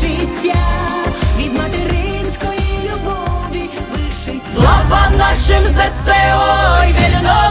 життя, від материнської любові вишить Слава нашим ЗСО і народу!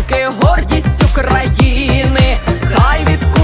жінки, гордість України, хай від.